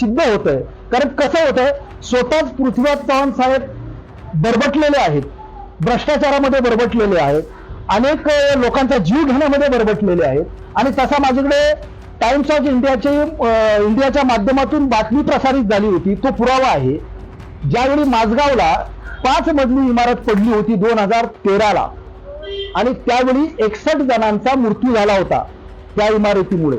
सिद्ध होत आहे कारण कसं होतंय स्वतःच पृथ्वीराज चव्हाण साहेब बरबटलेले आहेत. भ्रष्टाचारामध्ये बरबटलेले आहेत. अनेक लोकांचा जीव घेण्यामध्ये बरबटलेले आहेत. आणि तसा माझ्याकडे टाइम्स ऑफ इंडियाचे इंडियाच्या माध्यमातून बातमी प्रसारित झाली होती. तो पुरावा आहे. ज्यावेळी माझगावला पाच मजली इमारत पडली होती दोन हजार तेराला. आणि त्यावेळी एकसष्ट जणांचा मृत्यू झाला होता त्या इमारतीमुळे.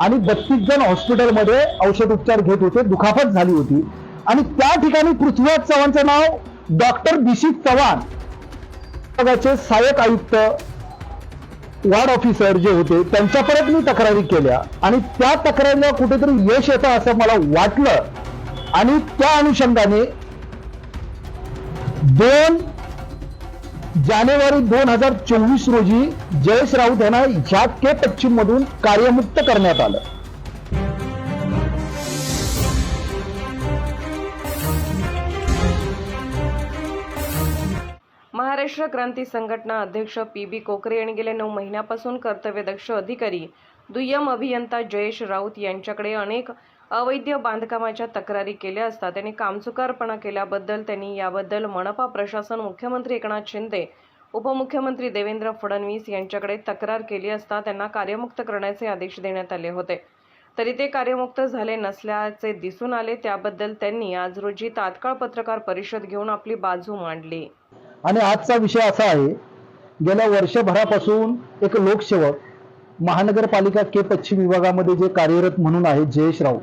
आणि बत्तीस जण हॉस्पिटलमध्ये औषध उपचार घेत होते दुखापत झाली होती. आणि त्या ठिकाणी पृथ्वीराज चव्हाणचं नाव डॉक्टर बिशिक चव्हाण. विभागाचे सहाय्यक आयुक्त वार्ड ऑफिसर जे होते त्यांच्यापर्यंत मी तक्रारी केल्या. आणि त्या तक्रारीला कुठेतरी यश येतं असं मला वाटलं. आणि त्या अनुषंगाने दोन जानेवारी दोन हजार चोवीस रोजी जयेश राऊत यांना ह्या के पश्चिम मधून कार्यमुक्त करण्यात आलं. महाराष्ट्र क्रांती संघटना अध्यक्ष पी बी कोकरे यांनी गेल्या नऊ महिन्यापासून कर्तव्यदक्ष अधिकारी दुय्यम अभियंता जयेश राऊत यांच्याकडे अनेक अवैध बांधकामाच्या तक्रारी केल्या असता त्यांनी कामचुकारपणा केल्याबद्दल त्यांनी याबद्दल मनपा प्रशासन मुख्यमंत्री एकनाथ शिंदे उपमुख्यमंत्री देवेंद्र फडणवीस यांच्याकडे तक्रार केली असता त्यांना कार्यमुक्त करण्याचे आदेश देण्यात आले होते. तरी ते कार्यमुक्त झाले नसल्याचे दिसून आले त्याबद्दल त्यांनी आज रोजी तात्काळ पत्रकार परिषद घेऊन आपली बाजू मांडली. आणि आजचा विषय असा आहे गेल्या वर्षभरापासून एक लोकसेवक महानगरपालिका के पश्चिम विभागामध्ये जे कार्यरत म्हणून आहेत जयेश राऊत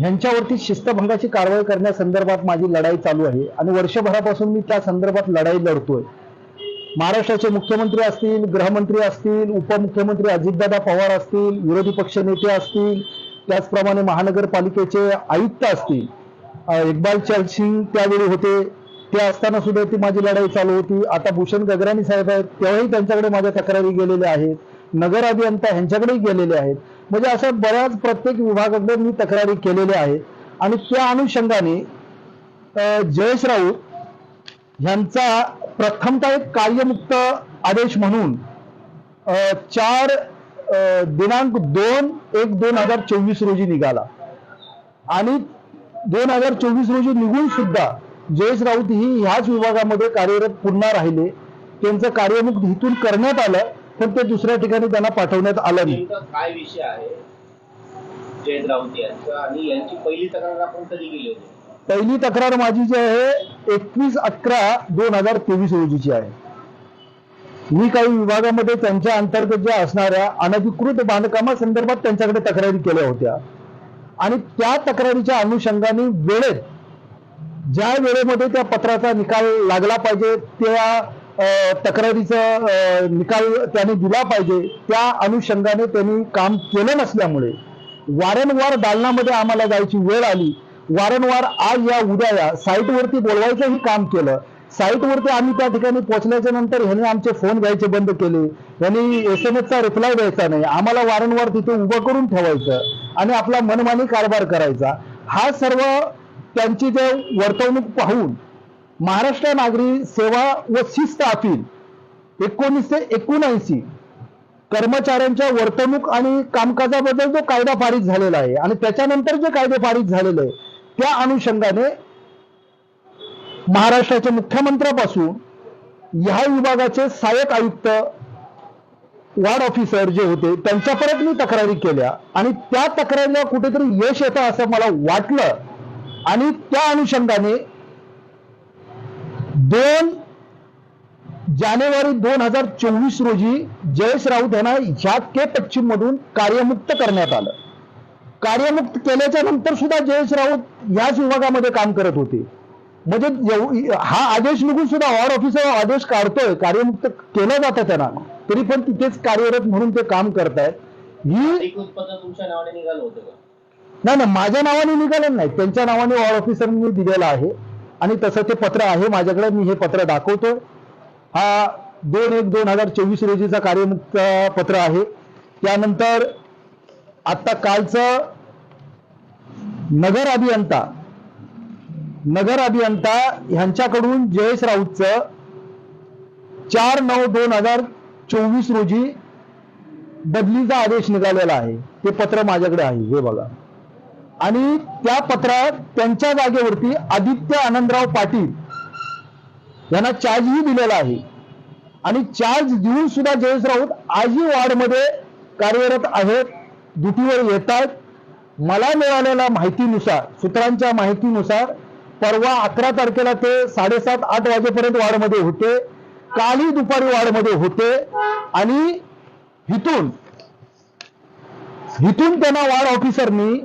यांच्यावरती शिस्तभंगाची कारवाई करण्यासंदर्भात माझी लढाई चालू आहे. आणि वर्षभरापासून मी त्या संदर्भात लढाई लढतोय. महाराष्ट्राचे मुख्यमंत्री असतील गृहमंत्री असतील उपमुख्यमंत्री अजितदादा पवार असतील विरोधी पक्ष नेते असतील त्याचप्रमाणे महानगरपालिकेचे आयुक्त असतील. इकबाल इक्बाल त्यावेळी होते. ते असताना सुद्धा ती माझी लढाई चालू होती. आता भूषण गगराणी साहेब आहेत. तेव्हाही त्यांच्याकडे माझ्या तक्रारी गेलेल्या आहेत. नगर अभियंता ह्यांच्याकडेही गेलेले आहेत. म्हणजे अशा बऱ्याच प्रत्येक विभागाकडे मी तक्रारी केलेल्या आहे आणि त्या अनुषंगाने जयेश राऊत ह्यांचा प्रथमतः एक कार्यमुक्त आदेश म्हणून चार दिनांक दोन एक दोन हजार चोवीस रोजी निघाला. आणि दोन हजार चोवीस रोजी निघून सुद्धा जयेश राऊत ही ह्याच विभागामध्ये कार्यरत पुन्हा राहिले. त्यांचं कार्यमुक्त हिथून करण्यात आलं. पण ते दुसऱ्या ठिकाणी त्यांना पाठवण्यात आलं नाही. काय विषय आहे? जयंत राऊत यांचा आणि यांची पहिली तक्रार आपण कधी केली होती? पहिली तक्रार माझी जी आहे एकवीस अकरा दोन हजार तेवीस रोजीची आहे. मी काही विभागामध्ये त्यांच्या अंतर्गत ज्या असणाऱ्या अनधिकृत बांधकामासंदर्भात त्यांच्याकडे तक्रारी केल्या होत्या. आणि त्या तक्रारीच्या अनुषंगाने वेळेत ज्या वेळेमध्ये त्या पत्राचा निकाल लागला पाहिजे त्या तक्रारीचा निकाल त्याने दिला पाहिजे त्या अनुषंगाने त्यांनी काम केलं नसल्यामुळे. वारंवार दालनामध्ये आम्हाला जायची वेळ आली. वारंवार आज या उद्या या. साईटवरती बोलवायचंही काम केलं. साईटवरती आम्ही त्या ठिकाणी पोहोचल्याच्या नंतर ह्यांनी आमचे फोन घ्यायचे बंद केले. यांनी एस एम एसचा रिप्लाय द्यायचा नाही. आम्हाला वारंवार तिथे उभं करून ठेवायचं आणि आपला मनमानी कारभार करायचा. हा सर्व त्यांची जे वर्तवणूक पाहून महाराष्ट्र नागरी सेवा व शिस्त अपील एकोणीसशे एकोणऐंशी. कर्मचाऱ्यांच्या वर्तणूक आणि कामकाजाबद्दल जो कायदा पारित झालेला आहे आणि त्याच्यानंतर जे कायदे पारित झालेले आहे त्या अनुषंगाने महाराष्ट्राच्या मुख्यमंत्र्यापासून ह्या विभागाचे सहाय्यक आयुक्त वार्ड ऑफिसर जे होते त्यांच्यापर्यंत मी तक्रारी केल्या आणि त्या तक्रारीला कुठेतरी यश येतं असं मला वाटलं आणि त्या अनुषंगाने दोन जानेवारी दोन हजार चोवीस रोजी जयेश राऊत यांना ह्या के पश्चिम मधून कार्यमुक्त करण्यात आलं. कार्यमुक्त केल्याच्यानंतर सुद्धा जयेश राऊत याच विभागामध्ये काम करत होते. म्हणजे हा आदेश निघून सुद्धा वॉर्ड ऑफिसर आदेश काढतोय कार्यमुक्त केलं जातं त्यांना. तरी पण तिथेच कार्यरत म्हणून ते काम करतायत. ही तुमच्या नावाने निघालं होतं नाही ना माझ्या नावाने निघालं नाही. त्यांच्या नावाने वॉर्ड ऑफिसरनी दिलेलं आहे. आणि तसं ते पत्र आहे माझ्याकडे मी हे पत्र दाखवतो हा दोन एक दोन हजार चोवीस रोजीचा कार्यमुक्त पत्र आहे. त्यानंतर आता कालचं नगर अभियंता नगर अभियंता ह्यांच्याकडून जयेश राऊतचं चार नऊ दोन हजार चोवीस रोजी बदलीचा आदेश निघालेला आहे. ते पत्र माझ्याकडे आहे हे बघा. आणि त्या पत्रात त्यांच्या जागेवरती आदित्य आनंदराव पाटील यांना चार्जही दिलेला आहे. आणि चार्ज देऊन सुद्धा जयेश राऊत आजही वार्डमध्ये कार्यरत आहेत ड्युटीवर येतात. मला मिळालेल्या माहितीनुसार सूत्रांच्या माहितीनुसार परवा अकरा तारखेला ते साडेसात आठ वाजेपर्यंत वार्डमध्ये होते. कालही दुपारी वार्डमध्ये होते. आणि इथून इथून त्यांना वार्ड ऑफिसरनी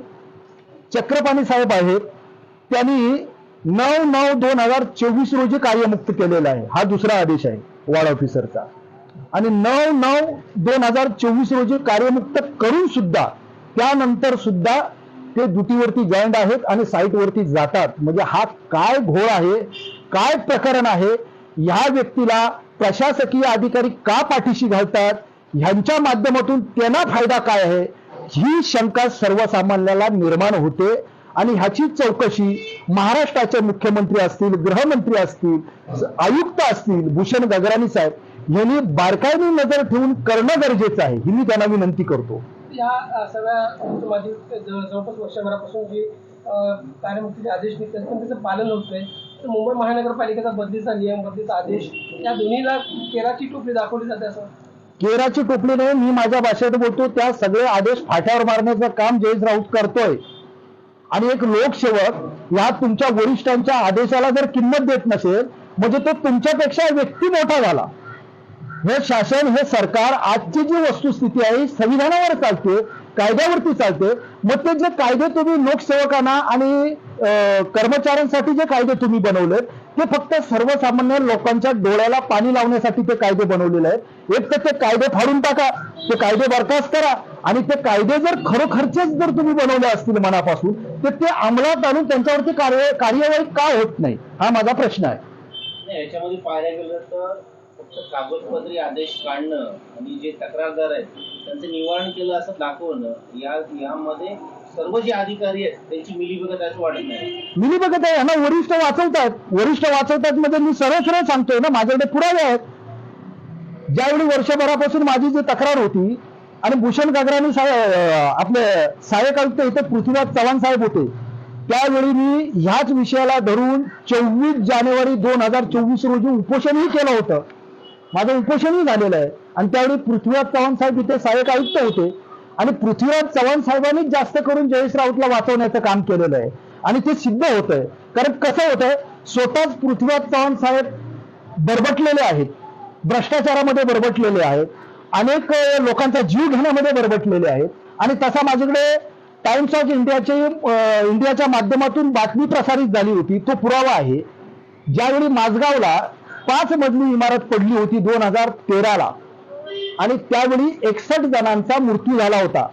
चक्रपाणी साहेब आहेत त्यांनी नऊ नऊ दोन हजार चोवीस रोजी कार्यमुक्त केलेला आहे. हा दुसरा आदेश आहे वॉर्ड ऑफिसरचा. आणि नऊ नऊ दोन हजार चोवीस रोजी कार्यमुक्त करून सुद्धा त्यानंतर सुद्धा ते ड्युटीवरती जॉईंट आहेत आणि साईटवरती जातात. म्हणजे हा काय घोळ आहे काय प्रकरण आहे ह्या व्यक्तीला प्रशासकीय अधिकारी का पाठीशी घालतात? ह्यांच्या माध्यमातून त्यांना फायदा काय आहे? ही शंका सर्वसामान्याला निर्माण होते आणि ह्याची चौकशी महाराष्ट्राचे मुख्यमंत्री असतील गृहमंत्री असतील आयुक्त असतील भूषण गगराणी साहेब यांनी बारकाईने नजर ठेवून करणं गरजेचं आहे. ही मी त्यांना विनंती करतो. या सगळ्या माझी जवळपास वर्षभरापासून जी कार्यमुक्तीचे आदेश निघतात पण त्याचं पालन होत नाही. तर मुंबई महानगरपालिकेचा बदलीचा नियम बदलीचा आदेश या दोन्हीला केराची टोपली दाखवली जाते असं केराची टोपली नाही मी माझ्या भाषेत बोलतो त्या सगळे आदेश फाट्यावर मारण्याचं काम जयेश राऊत करतोय. आणि एक लोकसेवक या तुमच्या वरिष्ठांच्या आदेशाला जर किंमत देत नसेल म्हणजे तो तुमच्यापेक्षा व्यक्ती मोठा झाला. हे शासन हे सरकार आजची जी वस्तुस्थिती आहे संविधानावर चालते कायद्यावरती चालते. मग ते जे कायदे तुम्ही लोकसेवकांना आणि कर्मचाऱ्यांसाठी जे कायदे तुम्ही बनवलेत ते फक्त सर्वसामान्य लोकांच्या डोळ्याला पाणी लावण्यासाठी ते कायदे बनवलेले आहेत. एक तर ते कायदे फाडून टाका ते कायदे बरखास्त करा आणि ते कायदे जर खरोखरचेच जर तुम्ही बनवले असतील मनापासून तर ते अंमलात आणून त्यांच्यावरती कार्य कार्यवाही का होत नाही? हा माझा प्रश्न आहे. याच्यामध्ये पाहायला गेलं तर फक्त कागदपत्री आदेश काढणं आणि जे तक्रारदार आहेत त्यांचं निवारण केलं असं दाखवणं या यामध्ये सर्व जे अधिकारी आहेत त्यांची मिलीभगत आहे असं वाटत नाही. मिली बघत आहे यांना वरिष्ठ वाचवतात. वरिष्ठ वाचवतात म्हणजे मी सरळ सरळ सांगतोय ना माझ्याकडे पुरावे आहेत. ज्यावेळी वर्षभरापासून माझी जी तक्रार होती आणि भूषण गागराणी अं, आपले सहाय्यक आयुक्त इथे पृथ्वीराज चव्हाण साहेब होते त्यावेळी मी ह्याच विषयाला धरून चोवीस जानेवारी दोन हजार चोवीस रोजी उपोषणही केलं होतं. माझं उपोषणही झालेलं आहे. आणि त्यावेळी पृथ्वीराज चव्हाण साहेब इथे सहाय्यक आयुक्त होते. आणि पृथ्वीराज चव्हाण साहेबांनीच जास्त करून जयेश राऊतला वाचवण्याचं काम केलेलं आहे. आणि ते सिद्ध होत आहे कारण कसं होत आहे स्वतःच पृथ्वीराज चव्हाण साहेब बरबटलेले आहेत. भ्रष्टाचारामध्ये बरबटलेले आहेत. अनेक लोकांचा जीव घेण्यामध्ये बरबटलेले आहेत. आणि तसा माझ्याकडे टाइम्स ऑफ इंडियाचे इंडियाच्या माध्यमातून बातमी प्रसारित झाली होती. तो पुरावा आहे. ज्यावेळी माझगावला पाच मजली इमारत पडली होती दोन हजार तेराला आणि त्यावेळी एकसष्ट जणांचा मृत्यू झाला होता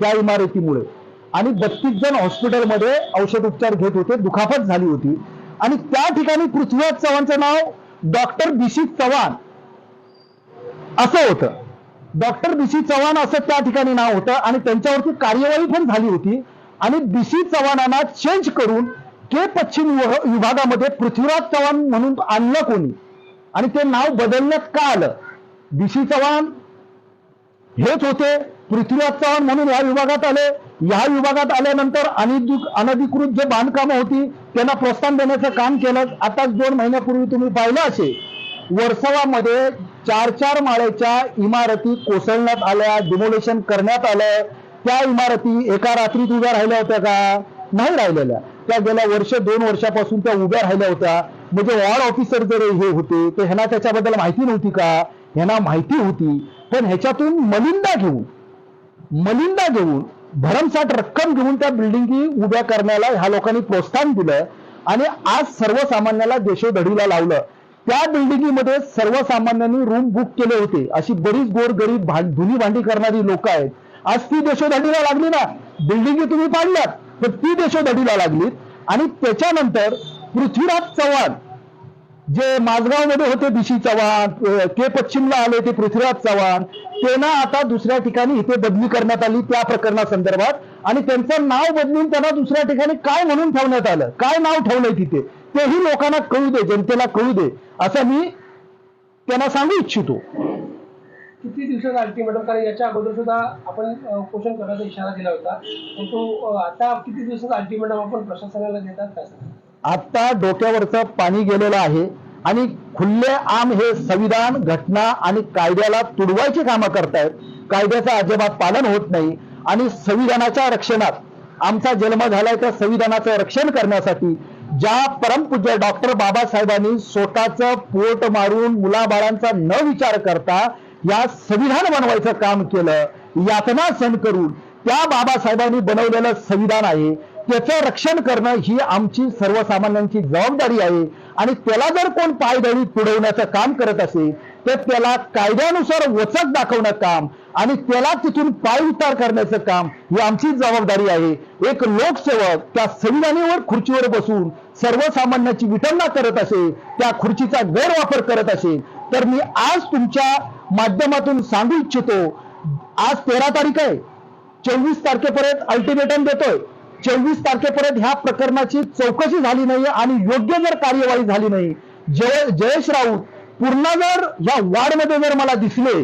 त्या इमारतीमुळे. आणि बत्तीस जण हॉस्पिटलमध्ये औषध उपचार घेत होते दुखापत झाली होती. आणि त्या ठिकाणी पृथ्वीराज चव्हाणचं नाव डॉक्टर बिशी चव्हाण असं होतं. डॉक्टर बिशी चव्हाण असं त्या ठिकाणी नाव होतं आणि त्यांच्यावरती कार्यवाही पण झाली होती. आणि बिशी चव्हाणांना चेंज करून के पश्चिम विभागामध्ये पृथ्वीराज चव्हाण म्हणून आणलं कोणी. आणि ते नाव बदलण्यात का आलं? बिशी चव्हाण हेच होते. पृथ्वीराज चव्हाण म्हणून या विभागात आले. या विभागात आल्यानंतर अनधिक अनधिकृत जे बांधकामं होती त्यांना प्रोत्साहन देण्याचं काम केलं. आताच दोन महिन्यापूर्वी तुम्ही पाहिलं असे वर्सवामध्ये चार चार माळ्याच्या इमारती कोसळण्यात आल्या डिमोलेशन करण्यात आलं. त्या इमारती एका रात्रीत उभ्या राहिल्या होत्या का? नाही राहिलेल्या. त्या गेल्या वर्ष दोन वर्षापासून त्या उभ्या राहिल्या होत्या. म्हणजे वॉर्ड ऑफिसर जर हे होते तर ह्यांना त्याच्याबद्दल माहिती नव्हती का? ह्यांना माहिती होती. पण ह्याच्यातून मलिंदा घेऊन मलिंदा घेऊन भरमसाठ रक्कम घेऊन त्या बिल्डिंगी उभ्या करण्याला ह्या लोकांनी प्रोत्साहन दिलं आणि आज सर्वसामान्याला देशोधडीला लावलं. त्या बिल्डिंगीमध्ये सर्वसामान्यांनी रूम बुक केले होते. अशी बरीच गोर गरीब भां- धुनी भांडी करणारी लोक आहेत. आज ती देशोधडीला लागली ना. बिल्डिंगी तुम्ही पाडल्यात तर ती देशोधडीला लागलीत. आणि त्याच्यानंतर पृथ्वीराज चव्हाण जे माझगावमध्ये होते दिशी चव्हाण ते पश्चिमला आले ते पृथ्वीराज चव्हाण त्यांना आता दुसऱ्या ठिकाणी इथे बदली करण्यात आली त्या प्रकरणासंदर्भात. आणि त्यांचं नाव बदलून त्यांना दुसऱ्या ठिकाणी काय म्हणून ठेवण्यात आलं? काय नाव ठेवलंय तिथे? तेही लोकांना कळू दे जनतेला कळू दे असं मी त्यांना सांगू इच्छितो. किती दिवसाचा अल्टिमेटम कारण याच्या अगोदर सुद्धा आपण पोषण करण्याचा इशारा दिला होता. परंतु आता किती दिवसाचा अल्टिमेटम आपण प्रशासनाला देतात? का आता डोक्यावरचं पाणी गेलेलं आहे आणि खुल्ले आम हे संविधान घटना आणि कायद्याला तुडवायची कामं करतायत. कायद्याचं अजिबात पालन होत नाही. आणि संविधानाच्या रक्षणात आमचा जन्म झालाय त्या संविधानाचं रक्षण करण्यासाठी ज्या परमपूज्य डॉक्टर बाबासाहेबांनी स्वतःचं पोट मारून मुलाबाळांचा न विचार करता या संविधान बनवायचं काम केलं यातना सण करून त्या बाबासाहेबांनी बनवलेलं संविधान आहे. त्याचं रक्षण करणं ही आमची सर्वसामान्यांची जबाबदारी आहे. आणि त्याला जर कोण पायदळी तुडवण्याचं काम करत असेल तर त्याला कायद्यानुसार वचक दाखवणं काम आणि त्याला तिथून पाय उतार करण्याचं काम ही आमची जबाबदारी आहे. एक लोकसेवक त्या संविधानावर खुर्चीवर बसून सर्वसामान्याची विटंबना करत असेल त्या खुर्चीचा गैरवापर करत असेल तर मी आज तुमच्या माध्यमातून सांगू इच्छितो आज तेरा तारीख आहे. चोवीस तारखेपर्यंत अल्टिमेटम देतोय. चोवीस तारखेपर्यंत ह्या प्रकरणाची चौकशी झाली नाही आणि योग्य जर कार्यवाही झाली नाही जय जयेश राऊत पुन्हा जर ह्या वार्डमध्ये जर मला दिसले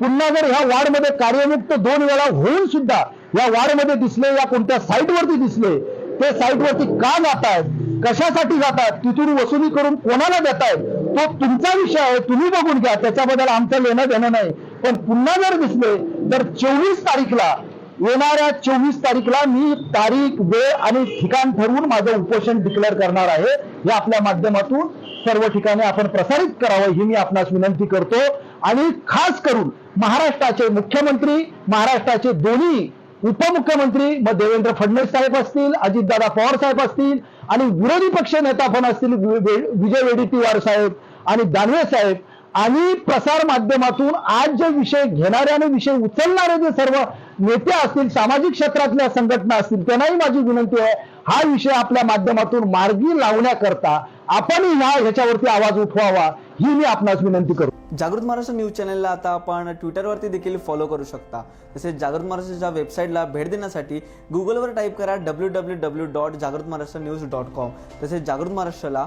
पुन्हा जर ह्या वार्डमध्ये कार्यमुक्त दोन वेळा होऊन सुद्धा या वार्डमध्ये दिसले या कोणत्या साईटवरती दिसले ते साईटवरती का जात आहेत कशासाठी जातात तिथून वसुली करून कोणाला देतायत तो तुमचा विषय आहे तुम्ही बघून घ्या त्याच्याबद्दल आमचं लेणं देणं नाही. पण पुन्हा जर दिसले तर चोवीस तारीखला येणाऱ्या चोवीस तारीखला मी तारीख वेळ आणि ठिकाण ठरवून माझं उपोषण डिक्लेअर करणार आहे. हे आपल्या माध्यमातून सर्व ठिकाणी आपण प्रसारित करावं ही मी आपणास विनंती करतो. आणि खास करून महाराष्ट्राचे मुख्यमंत्री महाराष्ट्राचे दोन्ही उपमुख्यमंत्री मग देवेंद्र फडणवीस साहेब असतील अजितदादा पवार साहेब असतील आणि विरोधी पक्ष नेता पण असतील विजय वेडेट्टीवार साहेब आणि दानवे साहेब. आणि प्रसार माध्यमातून आज जे विषय घेणारे आणि विषय उचलणारे जे सर्व नेते असतील सामाजिक क्षेत्रातल्या संघटना असतील त्यांनाही माझी विनंती आहे हा विषय आपल्या माध्यमातून मार्गी लावण्याकरता आपण ह्या ह्याच्यावरती आवाज उठवावा ही मी आपणास विनंती करू. जागृत महाराष्ट्र न्यूज चॅनलला आता आपण ट्विटरवरती देखील फॉलो करू शकता. तसेच जागृत महाराष्ट्राच्या वेबसाईटला भेट देण्यासाठी गुगलवर टाईप करा डब्ल्यू डब्ल्यू डब्ल्यू डॉट जागृत महाराष्ट्र न्यूज डॉट कॉम तसेच जागृत महाराष्ट्राला